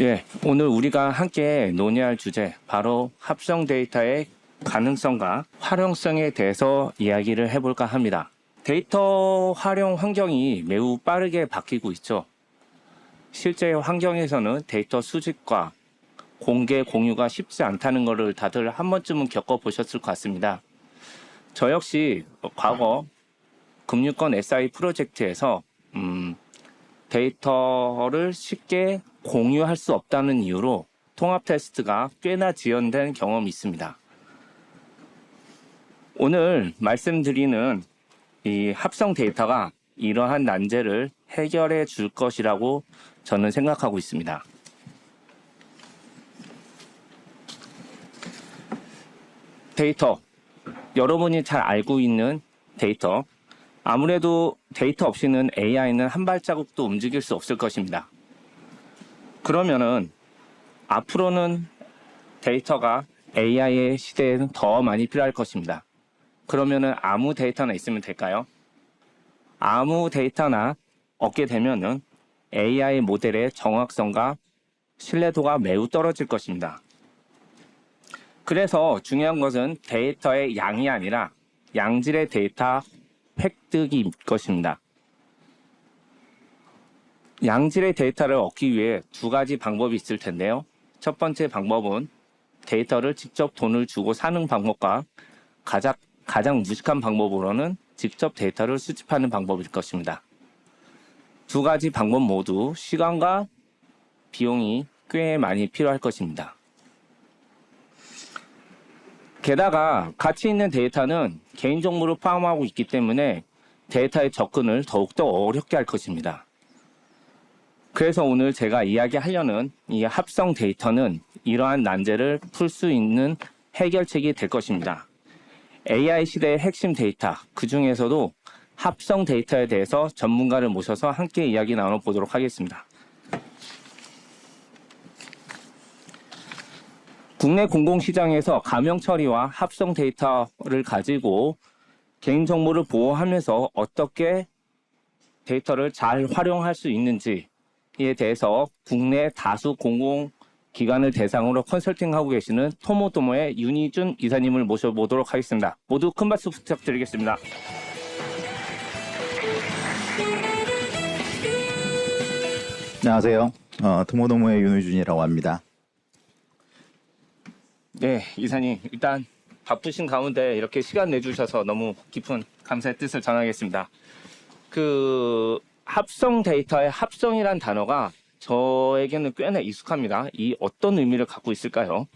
예, 오늘 우리가 함께 논의할 주제 바로 합성 데이터의 가능성과 활용성에 대해서 이야기를 해볼까 합니다. 데이터 활용 환경이 매우 빠르게 바뀌고 있죠. 실제 환경에서는 데이터 수집과 공개 공유가 쉽지 않다는 것을 다들 한 번쯤은 겪어보셨을 것 같습니다. 저 역시 과거 금융권 SI 프로젝트에서 음, 데이터를 쉽게 공유할 수 없다는 이유로 통합 테스트가 꽤나 지연된 경험이 있습니다. 오늘 말씀드리는 이 합성 데이터가 이러한 난제를 해결해 줄 것이라고 저는 생각하고 있습니다. 데이터. 여러분이 잘 알고 있는 데이터. 아무래도 데이터 없이는 AI는 한 발자국도 움직일 수 없을 것입니다. 그러면은 앞으로는 데이터가 AI의 시대에는 더 많이 필요할 것입니다. 그러면은 아무 데이터나 있으면 될까요? 아무 데이터나 얻게 되면은 AI 모델의 정확성과 신뢰도가 매우 떨어질 것입니다. 그래서 중요한 것은 데이터의 양이 아니라 양질의 데이터 획득일 것입니다. 양질의 데이터를 얻기 위해 두 가지 방법이 있을 텐데요. 첫 번째 방법은 데이터를 직접 돈을 주고 사는 방법과 가장, 가장 무식한 방법으로는 직접 데이터를 수집하는 방법일 것입니다. 두 가지 방법 모두 시간과 비용이 꽤 많이 필요할 것입니다. 게다가 가치 있는 데이터는 개인정보를 포함하고 있기 때문에 데이터의 접근을 더욱더 어렵게 할 것입니다. 그래서 오늘 제가 이야기하려는 이 합성 데이터는 이러한 난제를 풀 수 있는 해결책이 될 것입니다. AI 시대의 핵심 데이터, 그 중에서도 합성 데이터에 대해서 전문가를 모셔서 함께 이야기 나눠보도록 하겠습니다. 국내 공공시장에서 가명 처리와 합성 데이터를 가지고 개인정보를 보호하면서 어떻게 데이터를 잘 활용할 수 있는지 에 대해서 국내 다수 공공 기관을 대상으로 컨설팅하고 계시는 토모토모의 윤희준 이사님을 모셔보도록 하겠습니다. 모두 큰 박수 부탁드리겠습니다. 안녕하세요. 어, 토모노모의 윤우준이라고 합니다. 네, 이사님 일단 바쁘신 가운데 이렇게 시간 내주셔서 너무 깊은 감사의 뜻을 전하겠습니다. 그 합성 데이터의 합성이란 단어가 저에게는 꽤나 익숙합니다. 이 어떤 의미를 갖고 있을까요?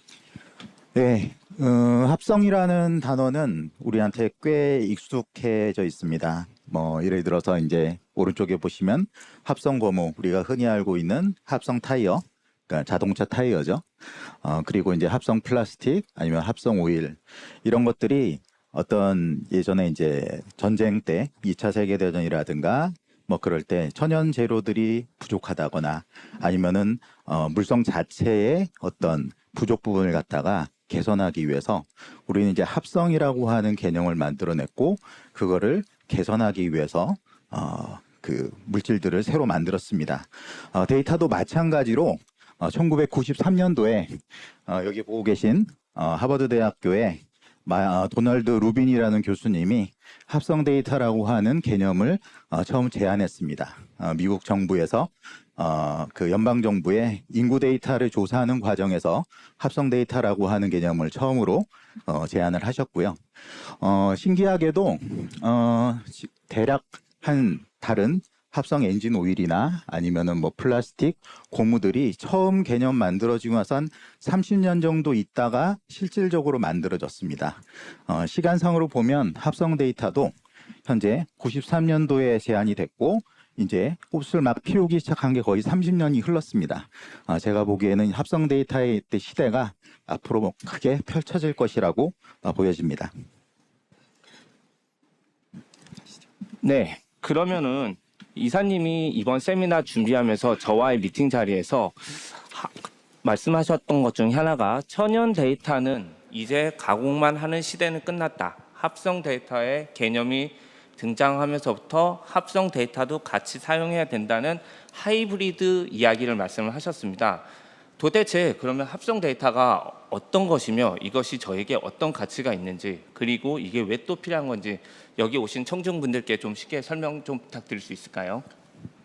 네, 어, 합성이라는 단어는 우리한테 꽤 익숙해져 있습니다. 뭐 예를 들어서 이제 오른쪽에 보시면 합성 고무 우리가 흔히 알고 있는 합성 타이어, 그러니까 자동차 타이어죠. 어, 그리고 이제 합성 플라스틱 아니면 합성 오일 이런 것들이 어떤 예전에 이제 전쟁 때 2차 세계대전이라든가 뭐 그럴 때 천연 재료들이 부족하다거나 아니면은 어, 물성 자체의 어떤 부족 부분을 갖다가 개선하기 위해서 우리는 이제 합성이라고 하는 개념을 만들어냈고 그거를 개선하기 위해서 어, 그 물질들을 새로 만들었습니다. 어, 데이터도 마찬가지로 어, 1993년도에 어, 여기 보고 계신 어, 하버드 대학교의 마, 어, 도널드 루빈이라는 교수님이 합성 데이터라고 하는 개념을 어, 처음 제안했습니다. 어, 미국 정부에서 어, 그 연방 정부의 인구 데이터를 조사하는 과정에서 합성 데이터라고 하는 개념을 처음으로 어, 제안을 하셨고요. 어, 신기하게도 어, 시- 대략 한 다른 합성 엔진 오일이나 아니면은 뭐 플라스틱 고무들이 처음 개념 만들어지고 한 30년 정도 있다가 실질적으로 만들어졌습니다. 어, 시간상으로 보면 합성 데이터도 현재 93년도에 제안이 됐고 이제 꽃을 막 피우기 시작한 게 거의 30년이 흘렀습니다. 어, 제가 보기에는 합성 데이터의 때 시대가 앞으로 뭐 크게 펼쳐질 것이라고 어, 보여집니다. 네, 그러면은 이사님이 이번 세미나 준비하면서 저와의 미팅 자리에서 하- 말씀하셨던 것 중 하나가 천연 데이터는 이제 가공만 하는 시대는 끝났다. 합성 데이터의 개념이 등장하면서부터 합성 데이터도 같이 사용해야 된다는 하이브리드 이야기를 말씀을 하셨습니다. 도대체 그러면 합성 데이터가 어떤 것이며 이것이 저에게 어떤 가치가 있는지 그리고 이게 왜 또 필요한 건지 여기 오신 청중분들께 좀 쉽게 설명 좀 부탁드릴 수 있을까요?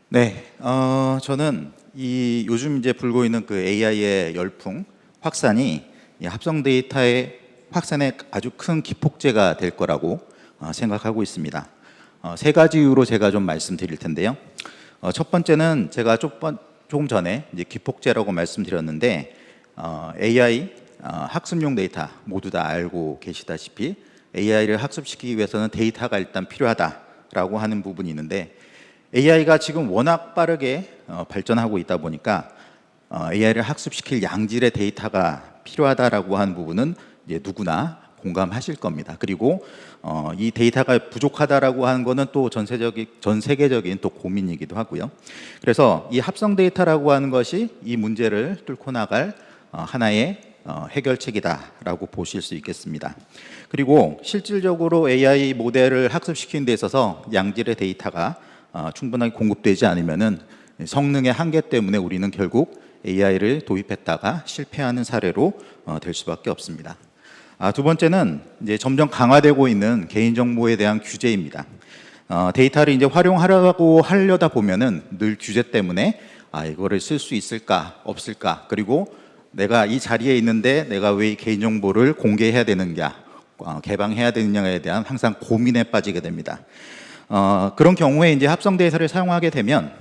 네, 어, 저는 이 요즘 이제 불고 있는 그 AI의 열풍 확산이 이 합성 데이터의 확산에 아주 큰 기폭제가 될 거라고 어, 생각하고 있습니다. 어, 세 가지 이유로 제가 좀 말씀드릴 텐데요. 어, 첫 번째는 제가 조금, 전에 이제 기폭제라고 말씀드렸는데 어, AI 어, 학습용 데이터 모두 다 알고 계시다시피 AI를 학습시키기 위해서는 데이터가 일단 필요하다라고 하는 부분이 있는데 AI가 지금 워낙 빠르게 어, 발전하고 있다 보니까 어, AI를 학습시킬 양질의 데이터가 필요하다라고 하는 부분은 누구나 공감하실 겁니다. 그리고 어, 이 데이터가 부족하다라고 하는 거는 또 전세적인 전 세계적인 또 고민이기도 하고요. 그래서 이 합성 데이터라고 하는 것이 이 문제를 뚫고 나갈 어, 하나의 어, 해결책이다라고 보실 수 있겠습니다. 그리고 실질적으로 AI 모델을 학습시키는 데 있어서 양질의 데이터가 어, 충분하게 공급되지 않으면은 성능의 한계 때문에 우리는 결국 AI를 도입했다가 실패하는 사례로 어, 될 수밖에 없습니다. 아, 두 번째는 이제 점점 강화되고 있는 개인정보에 대한 규제입니다. 어, 데이터를 이제 활용하려고 하려다 보면은 늘 규제 때문에 아, 이거를 쓸 수 있을까 없을까 그리고 내가 이 자리에 있는데 내가 왜이 개인정보를 공개해야 되느냐 어, 개방해야 되느냐에 대한 항상 고민에 빠지게 됩니다. 어, 그런 경우에 이제 합성 데이터를 사용하게 되면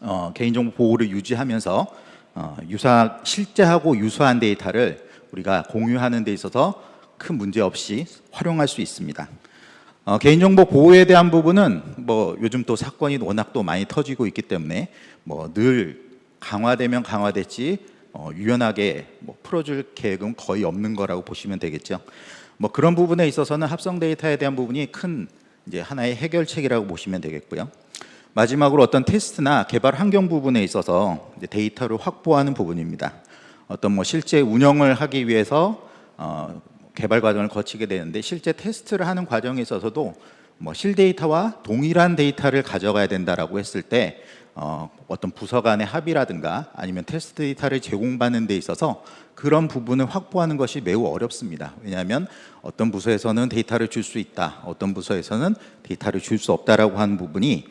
어, 개인정보 보호를 유지하면서 어, 유사 실제하고 유사한 데이터를 우리가 공유하는 데 있어서 큰 문제 없이 활용할 수 있습니다. 어, 개인정보 보호에 대한 부분은 뭐 요즘 또 사건이 워낙 또 많이 터지고 있기 때문에 뭐 늘 강화되면 강화됐지 어, 유연하게 뭐 풀어줄 계획은 거의 없는 거라고 보시면 되겠죠. 뭐 그런 부분에 있어서는 합성 데이터에 대한 부분이 큰 이제 하나의 해결책이라고 보시면 되겠고요. 마지막으로 어떤 테스트나 개발 환경 부분에 있어서 데이터를 확보하는 부분입니다. 어떤 뭐 실제 운영을 하기 위해서 어, 개발 과정을 거치게 되는데 실제 테스트를 하는 과정에 있어서도 뭐 실데이터와 동일한 데이터를 가져가야 된다라고 했을 때 어, 어떤 부서 간의 합의라든가 아니면 테스트 데이터를 제공받는 데 있어서 그런 부분을 확보하는 것이 매우 어렵습니다. 왜냐하면 어떤 부서에서는 데이터를 줄 수 있다, 어떤 부서에서는 데이터를 줄 수 없다라고 하는 부분이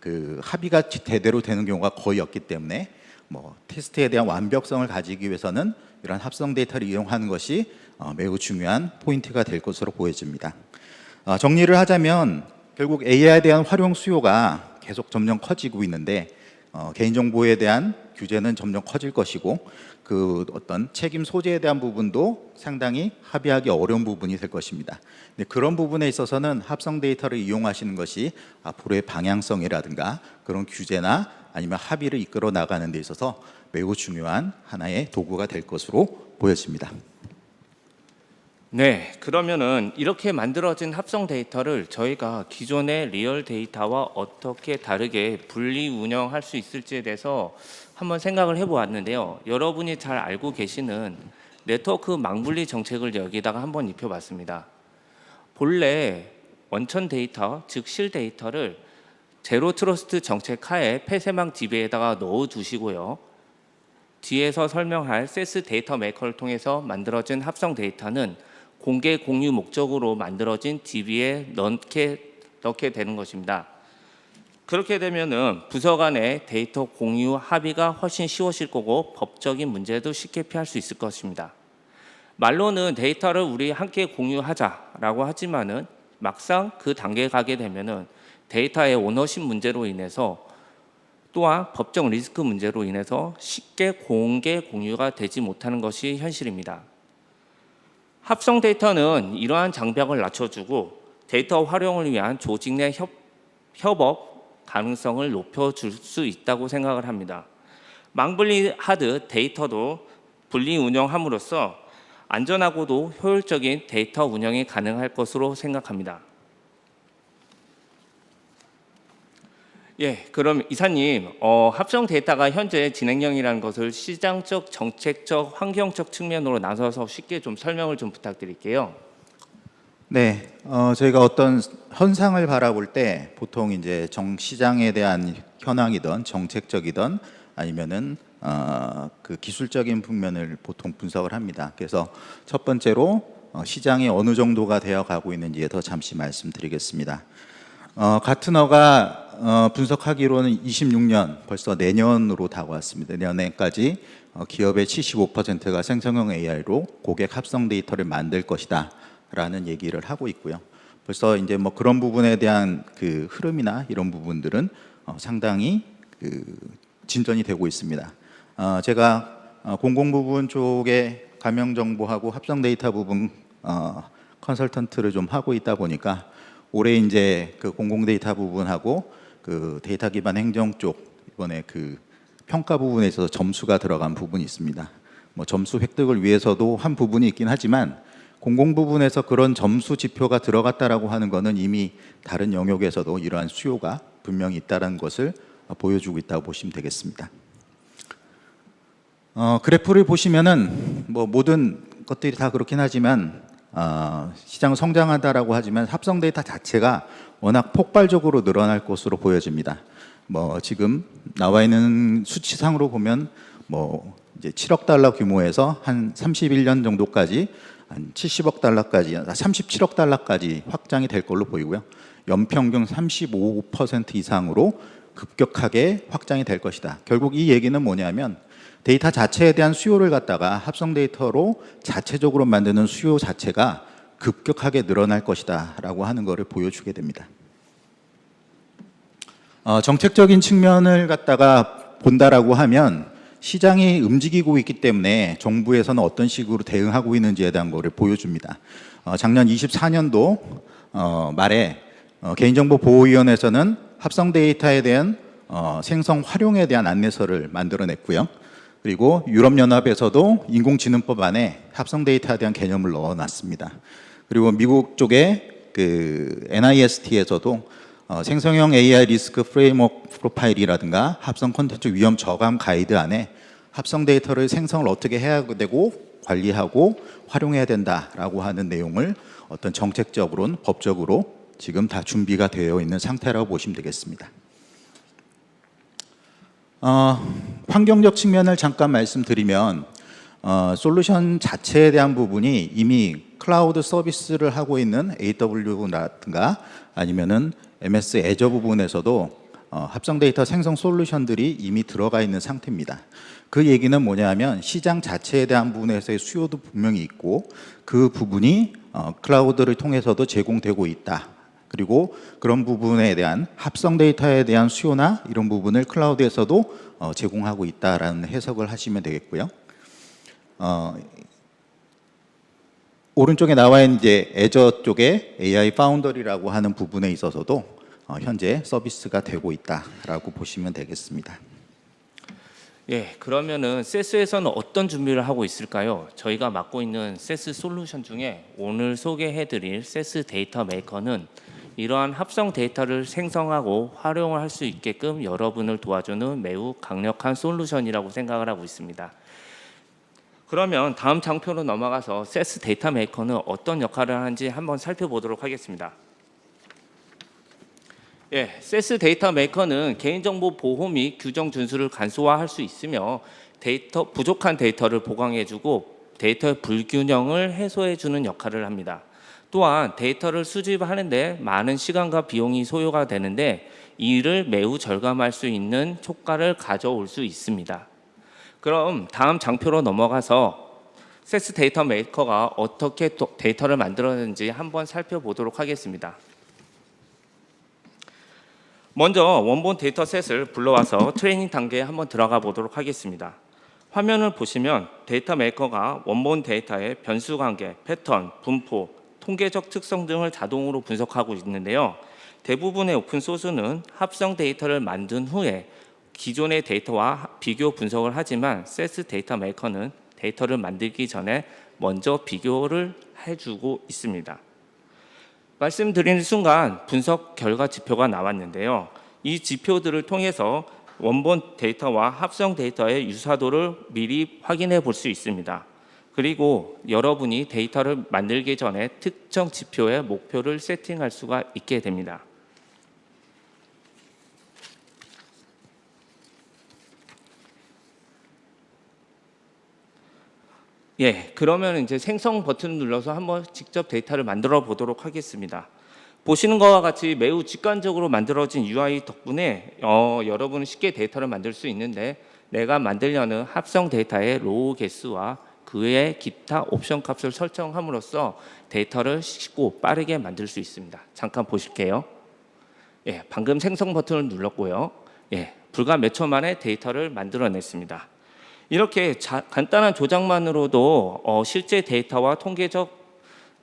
그 합의가 제대로 되는 경우가 거의 없기 때문에 뭐 테스트에 대한 완벽성을 가지기 위해서는 이런 합성 데이터를 이용하는 것이 어, 매우 중요한 포인트가 될 것으로 보여집니다. 어, 정리를 하자면 결국 AI에 대한 활용 수요가 계속 점점 커지고 있는데 어, 개인정보에 대한 규제는 점점 커질 것이고 그 어떤 책임 소재에 대한 부분도 상당히 합의하기 어려운 부분이 될 것입니다. 근데 그런 부분에 있어서는 합성 데이터를 이용하시는 것이 앞으로의 방향성이라든가 그런 규제나 아니면 합의를 이끌어 나가는 데 있어서 매우 중요한 하나의 도구가 될 것으로 보여집니다. 네, 그러면은 이렇게 만들어진 합성 데이터를 저희가 기존의 리얼 데이터와 어떻게 다르게 분리 운영할 수 있을지에 대해서 한번 생각을 해보았는데요. 여러분이 잘 알고 계시는 네트워크 망분리 정책을 여기다가 한번 입혀봤습니다. 본래 원천 데이터, 즉 실 데이터를 제로 트러스트 정책 하에 폐쇄망 DB에다가 넣어 두시고요. 뒤에서 설명할 세스 데이터 메이커를 통해서 만들어진 합성 데이터는 공개 공유 목적으로 만들어진 DB에 넣게 넣게 되는 것입니다. 그렇게 되면은 부서 간의 데이터 공유 합의가 훨씬 쉬워질 거고 법적인 문제도 쉽게 피할 수 있을 것입니다. 말로는 데이터를 우리 함께 공유하자라고 하지만은 막상 그 단계에 가게 되면은 데이터의 오너십 문제로 인해서 또한 법적 리스크 문제로 인해서 쉽게 공개 공유가 되지 못하는 것이 현실입니다. 합성 데이터는 이러한 장벽을 낮춰주고 데이터 활용을 위한 조직 내 협, 협업 가능성을 높여줄 수 있다고 생각을 합니다. 망분리하드 데이터도 분리 운영함으로써 안전하고도 효율적인 데이터 운영이 가능할 것으로 생각합니다. 예, 그럼 이사님, 어, 합성 데이터가 현재 진행형이라는 것을 시장적, 정책적, 환경적 측면으로 나서서 쉽게 좀 설명을 좀 부탁드릴게요. 네, 어, 저희가 어떤 현상을 바라볼 때 보통 이제 정 시장에 대한 현황이든 정책적이든 아니면은 어, 그 기술적인 측면을 보통 분석을 합니다. 그래서 첫 번째로 어, 시장이 어느 정도가 되어 가고 있는지에 더 잠시 말씀드리겠습니다. 어, 가트너가 어, 분석하기로는 26년 벌써 내년으로 다가왔습니다. 내년에까지 어, 기업의 75%가 생성형 AI로 고객 합성 데이터를 만들 것이다라는 얘기를 하고 있고요. 벌써 이제 뭐 그런 부분에 대한 그 흐름이나 이런 부분들은 어, 상당히 그 진전이 되고 있습니다. 어, 제가 어, 공공 부분 쪽에 가명 정보하고 합성 데이터 부분 어, 컨설턴트를 좀 하고 있다 보니까 올해 이제 그 공공 데이터 부분하고 그 데이터 기반 행정 쪽 이번에 그 평가 부분에 있어서 점수가 들어간 부분이 있습니다. 뭐 점수 획득을 위해서도 한 부분이 있긴 하지만 공공 부분에서 그런 점수 지표가 들어갔다라고 하는 것은 이미 다른 영역에서도 이러한 수요가 분명히 있다는 것을 보여주고 있다고 보시면 되겠습니다. 어, 그래프를 보시면은 뭐 모든 것들이 다 그렇긴 하지만 어, 시장 성장하다라고 하지만 합성 데이터 자체가 워낙 폭발적으로 늘어날 것으로 보여집니다. 뭐 지금 나와 있는 수치상으로 보면 뭐 이제 7억 달러 규모에서 한 31년 정도까지 한 70억 달러까지, 37억 달러까지 확장이 될 걸로 보이고요. 연평균 35% 이상으로 급격하게 확장이 될 것이다. 결국 이 얘기는 뭐냐면 데이터 자체에 대한 수요를 갖다가 합성 데이터로 자체적으로 만드는 수요 자체가 급격하게 늘어날 것이다라고 하는 것을 보여주게 됩니다. 어, 정책적인 측면을 갖다가 본다라고 하면 시장이 움직이고 있기 때문에 정부에서는 어떤 식으로 대응하고 있는지에 대한 것을 보여줍니다. 어, 작년 24년도 어, 말에 어, 개인정보보호위원회에서는 합성 데이터에 대한 어, 생성 활용에 대한 안내서를 만들어냈고요. 그리고 유럽연합에서도 인공지능법 안에 합성 데이터에 대한 개념을 넣어놨습니다. 그리고 미국 쪽에 그 NIST에서도 어, 생성형 AI 리스크 프레임워크 프로파일이라든가 합성 콘텐츠 위험 저감 가이드 안에 합성 데이터를 생성을 어떻게 해야 되고 관리하고 활용해야 된다라고 하는 내용을 어떤 정책적으로는 법적으로 지금 다 준비가 되어 있는 상태라고 보시면 되겠습니다. 어, 환경적 측면을 잠깐 말씀드리면 어, 솔루션 자체에 대한 부분이 이미 클라우드 서비스를 하고 있는 AW라든가 아니면은 MS 애저 부분에서도 어, 합성 데이터 생성 솔루션들이 이미 들어가 있는 상태입니다. 그 얘기는 뭐냐면 시장 자체에 대한 부분에서의 수요도 분명히 있고 그 부분이 어, 클라우드를 통해서도 제공되고 있다. 그리고 그런 부분에 대한 합성 데이터에 대한 수요나 이런 부분을 클라우드에서도 어, 제공하고 있다라는 해석을 하시면 되겠고요. 어, 오른쪽에 나와 있는 이제 애저 쪽에 AI 파운더리라고 하는 부분에 있어서도 어, 현재 서비스가 되고 있다라고 보시면 되겠습니다. 예, 그러면은 세스에서는 어떤 준비를 하고 있을까요? 저희가 맡고 있는 세스 솔루션 중에 오늘 소개해드릴 세스 데이터 메이커는 이러한 합성 데이터를 생성하고 활용을 할 수 있게끔 여러분을 도와주는 매우 강력한 솔루션이라고 생각을 하고 있습니다. 그러면 다음 장표로 넘어가서 세스 데이터 메이커는 어떤 역할을 하는지 한번 살펴보도록 하겠습니다. 예, 세스 데이터 메이커는 개인정보 보호 및 규정 준수를 간소화할 수 있으며 데이터 부족한 데이터를 보강해주고 데이터의 불균형을 해소해주는 역할을 합니다. 또한 데이터를 수집하는데 많은 시간과 비용이 소요가 되는데 이를 매우 절감할 수 있는 효과를 가져올 수 있습니다. 그럼 다음 장표로 넘어가서 세스 데이터 메이커가 어떻게 또 데이터를 만들었는지 한번 살펴보도록 하겠습니다. 먼저 원본 데이터셋을 불러와서 트레이닝 단계에 한번 들어가 보도록 하겠습니다. 화면을 보시면 데이터 메이커가 원본 데이터의 변수 관계, 패턴, 분포, 통계적 특성 등을 자동으로 분석하고 있는데요. 대부분의 오픈 소스는 합성 데이터를 만든 후에 기존의 데이터와 비교 분석을 하지만 세스 데이터 메이커는 데이터를 만들기 전에 먼저 비교를 해주고 있습니다. 말씀드리는 순간 분석 결과 지표가 나왔는데요. 이 지표들을 통해서 원본 데이터와 합성 데이터의 유사도를 미리 확인해 볼 수 있습니다. 그리고 여러분이 데이터를 만들기 전에 특정 지표의 목표를 세팅할 수가 있게 됩니다. 예, 그러면 이제 생성 버튼을 눌러서 한번 직접 데이터를 만들어 보도록 하겠습니다. 보시는 것과 같이 매우 직관적으로 만들어진 UI 덕분에 어, 여러분은 쉽게 데이터를 만들 수 있는데 내가 만들려는 합성 데이터의 로우 개수와 그 외의 기타 옵션 값을 설정함으로써 데이터를 쉽고 빠르게 만들 수 있습니다. 잠깐 보실게요. 예, 방금 생성 버튼을 눌렀고요. 예, 불과 몇 초 만에 데이터를 만들어냈습니다. 이렇게 자- 간단한 조작만으로도 어, 실제 데이터와 통계적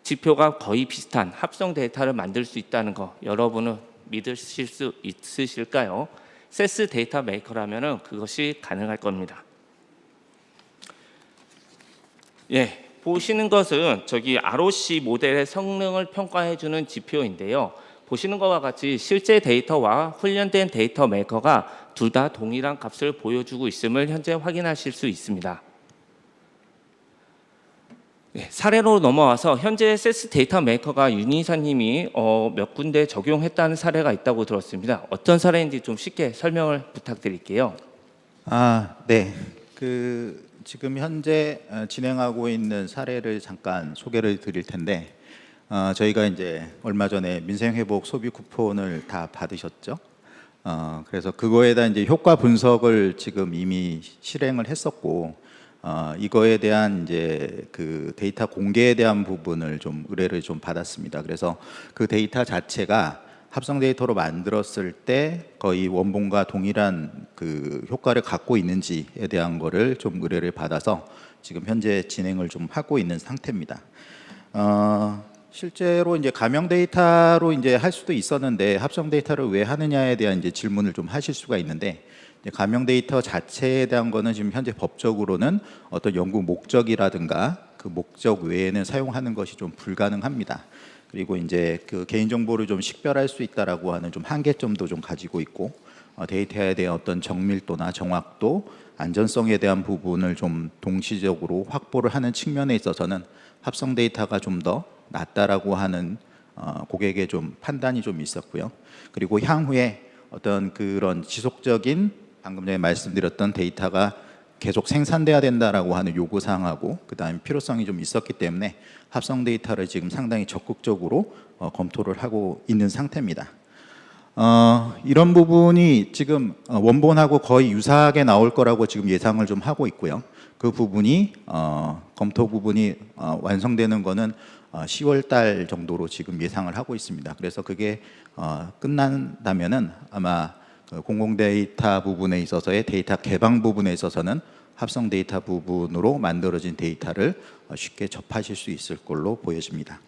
지표가 거의 비슷한 합성 데이터를 만들 수 있다는 거 여러분은 믿으실 수 있으실까요? 세스 데이터 메이커라면은 그것이 가능할 겁니다. 예, 보시는 것은 저기 ROC 모델의 성능을 평가해 주는 지표인데요. 보시는 것과 같이 실제 데이터와 훈련된 데이터 메이커가 둘 다 동일한 값을 보여주고 있음을 현재 확인하실 수 있습니다. 예, 사례로 넘어와서 현재 세스 데이터 메이커가 윤희사님이 어, 몇 군데 적용했다는 사례가 있다고 들었습니다. 어떤 사례인지 좀 쉽게 설명을 부탁드릴게요. 아, 네. 그 지금 현재 어, 진행하고 있는 사례를 잠깐 소개를 드릴 텐데 어, 저희가 이제 얼마 전에 민생 회복 소비 쿠폰을 다 받으셨죠? 어, 그래서 그거에 대한 이제 효과 분석을 지금 이미 실행을 했었고 어, 이거에 대한 이제 그 데이터 공개에 대한 부분을 좀 의뢰를 좀 받았습니다. 그래서 그 데이터 자체가 합성 데이터로 만들었을 때 거의 원본과 동일한 그 효과를 갖고 있는지에 대한 거를 좀 의뢰를 받아서 지금 현재 진행을 좀 하고 있는 상태입니다. 어, 실제로 이제 가명 데이터로 이제 할 수도 있었는데 합성 데이터를 왜 하느냐에 대한 이제 질문을 좀 하실 수가 있는데 가명 데이터 자체에 대한 거는 지금 현재 법적으로는 어떤 연구 목적이라든가 그 목적 외에는 사용하는 것이 좀 불가능합니다. 그리고 이제 그 개인 정보를 좀 식별할 수 있다라고 하는 좀 한계점도 좀 가지고 있고 어, 데이터에 대한 어떤 정밀도나 정확도, 안전성에 대한 부분을 좀 동시적으로 확보를 하는 측면에 있어서는 합성 데이터가 좀 더 낫다라고 하는 어, 고객의 좀 판단이 좀 있었고요. 그리고 향후에 어떤 그런 지속적인 방금 전에 말씀드렸던 데이터가 계속 생산돼야 된다라고 하는 요구 사항하고 그다음에 필요성이 좀 있었기 때문에 합성 데이터를 지금 상당히 적극적으로 어, 검토를 하고 있는 상태입니다. 어, 이런 부분이 지금 어, 원본하고 거의 유사하게 나올 거라고 지금 예상을 좀 하고 있고요. 그 부분이 어, 검토 부분이 어, 완성되는 거는 어, 10월 달 정도로 지금 예상을 하고 있습니다. 그래서 그게 어, 끝난다면은 아마 그 공공 데이터 부분에 있어서의 데이터 개방 부분에 있어서는 합성 데이터 부분으로 만들어진 데이터를 어, 쉽게 접하실 수 있을 걸로 보여집니다.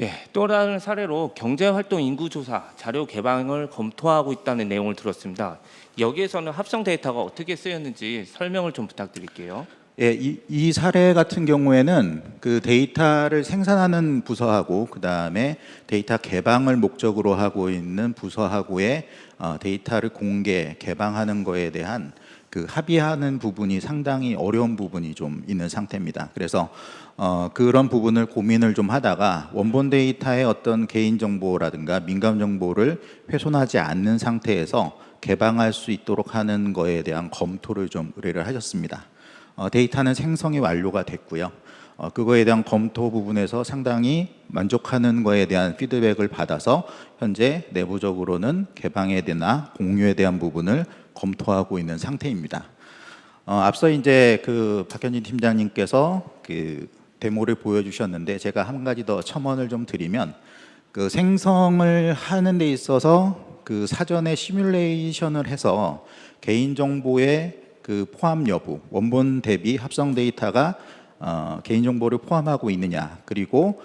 예, 또 다른 사례로 경제활동 인구조사 자료 개방을 검토하고 있다는 내용을 들었습니다. 여기에서는 합성 데이터가 어떻게 쓰였는지 설명을 좀 부탁드릴게요. 예, 이, 이 사례 같은 경우에는 그 데이터를 생산하는 부서하고 그 다음에 데이터 개방을 목적으로 하고 있는 부서하고의 어, 데이터를 공개 개방하는 거에 대한 그 합의하는 부분이 상당히 어려운 부분이 좀 있는 상태입니다. 그래서 어, 그런 부분을 고민을 좀 하다가 원본 데이터의 어떤 개인 정보라든가 민감 정보를 훼손하지 않는 상태에서 개방할 수 있도록 하는 거에 대한 검토를 좀 의뢰를 하셨습니다. 어, 데이터는 생성이 완료가 됐고요. 어, 그거에 대한 검토 부분에서 상당히 만족하는 거에 대한 피드백을 받아서 현재 내부적으로는 개방에 대나 공유에 대한 부분을 검토하고 있는 상태입니다. 어, 앞서 이제 그 박현진 팀장님께서 그 데모를 보여주셨는데 제가 한 가지 더 첨언을 좀 드리면 그 생성을 하는 데 있어서 그 사전에 시뮬레이션을 해서 개인 정보의 그 포함 여부, 원본 대비 합성 데이터가 어, 개인 정보를 포함하고 있느냐, 그리고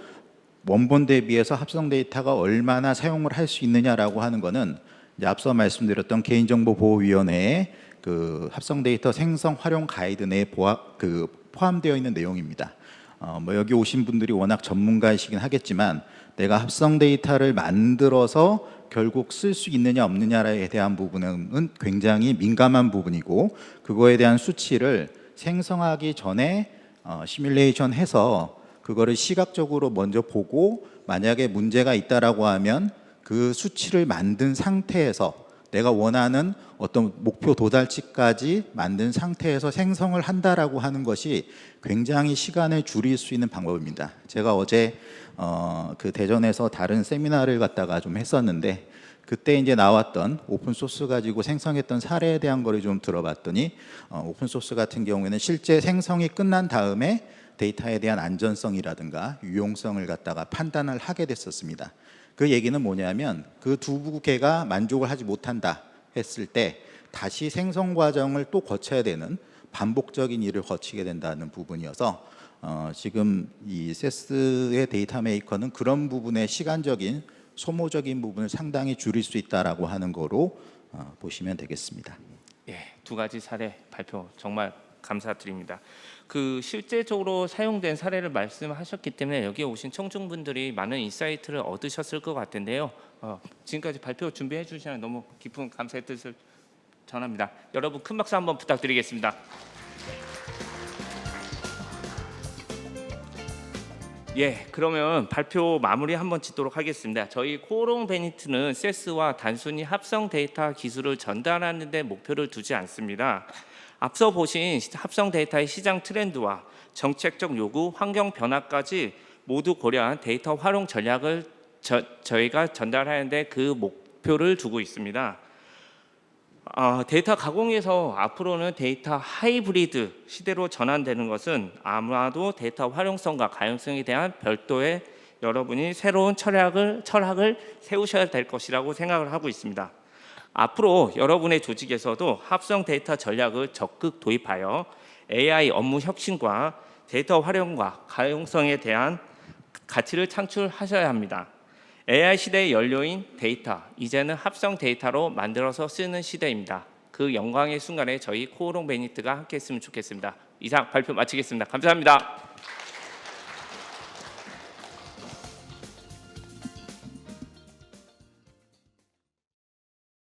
원본 대비해서 합성 데이터가 얼마나 사용을 할 수 있느냐라고 하는 이제 앞서 말씀드렸던 개인정보보호위원회의 그 합성 데이터 생성 활용 가이드 내에 보아, 그 포함되어 있는 내용입니다. 어, 뭐 여기 오신 분들이 워낙 전문가이시긴 하겠지만 내가 합성 데이터를 만들어서 결국 쓸 수 있느냐 없느냐에 대한 부분은 굉장히 민감한 부분이고 그거에 대한 수치를 생성하기 전에 어, 시뮬레이션 해서 그거를 시각적으로 먼저 보고 만약에 문제가 있다라고 하면 그 수치를 만든 상태에서 내가 원하는 어떤 목표 도달치까지 만든 상태에서 생성을 한다라고 하는 것이 굉장히 시간을 줄일 수 있는 방법입니다. 제가 어제 어, 그 대전에서 다른 세미나를 갖다가 좀 했었는데 그때 이제 나왔던 오픈 소스 가지고 생성했던 사례에 대한 거를 좀 들어봤더니 어, 오픈 소스 같은 경우에는 실제 생성이 끝난 다음에 데이터에 대한 안전성이라든가 유용성을 갖다가 판단을 하게 됐었습니다. 그 얘기는 뭐냐면 그두 개가 만족을 하지 못한다 했을 때 다시 생성 과정을 또 거쳐야 되는 반복적인 일을 거치게 된다는 부분이어서 어, 지금 이 세스의 데이터 메이커는 그런 부분의 시간적인 소모적인 부분을 상당히 줄일 수 있다라고 하는 거로 어, 보시면 되겠습니다. 예, 두 가지 사례 발표 정말 감사드립니다. 그 실제적으로 사용된 사례를 말씀하셨기 때문에 여기에 오신 청중분들이 많은 인사이트를 얻으셨을 것 같은데요. 어, 지금까지 발표 준비해 주시는 너무 깊은 감사의 뜻을 전합니다. 여러분 큰 박수 한번 부탁드리겠습니다. 예, 그러면 발표 마무리 한번 짓도록 하겠습니다. 저희 코롱 베니트는 세스와 단순히 합성 데이터 기술을 전달하는 데 목표를 두지 않습니다. 앞서 보신 합성 데이터의 시장 트렌드와 정책적 요구, 환경 변화까지 모두 고려한 데이터 활용 전략을 저, 저희가 전달하는데 그 목표를 두고 있습니다. 아, 데이터 가공에서 앞으로는 데이터 하이브리드 시대로 전환되는 것은 아마도 데이터 활용성과 가용성에 대한 별도의 여러분이 새로운 철학을 철학을 세우셔야 될 것이라고 생각을 하고 있습니다. 앞으로 여러분의 조직에서도 합성 데이터 전략을 적극 도입하여 AI 업무 혁신과 데이터 활용과 가용성에 대한 가치를 창출하셔야 합니다. AI 시대의 연료인 데이터, 이제는 합성 데이터로 만들어서 쓰는 시대입니다. 그 영광의 순간에 저희 코오롱 베니트가 함께 했으면 좋겠습니다. 이상 발표 마치겠습니다. 감사합니다.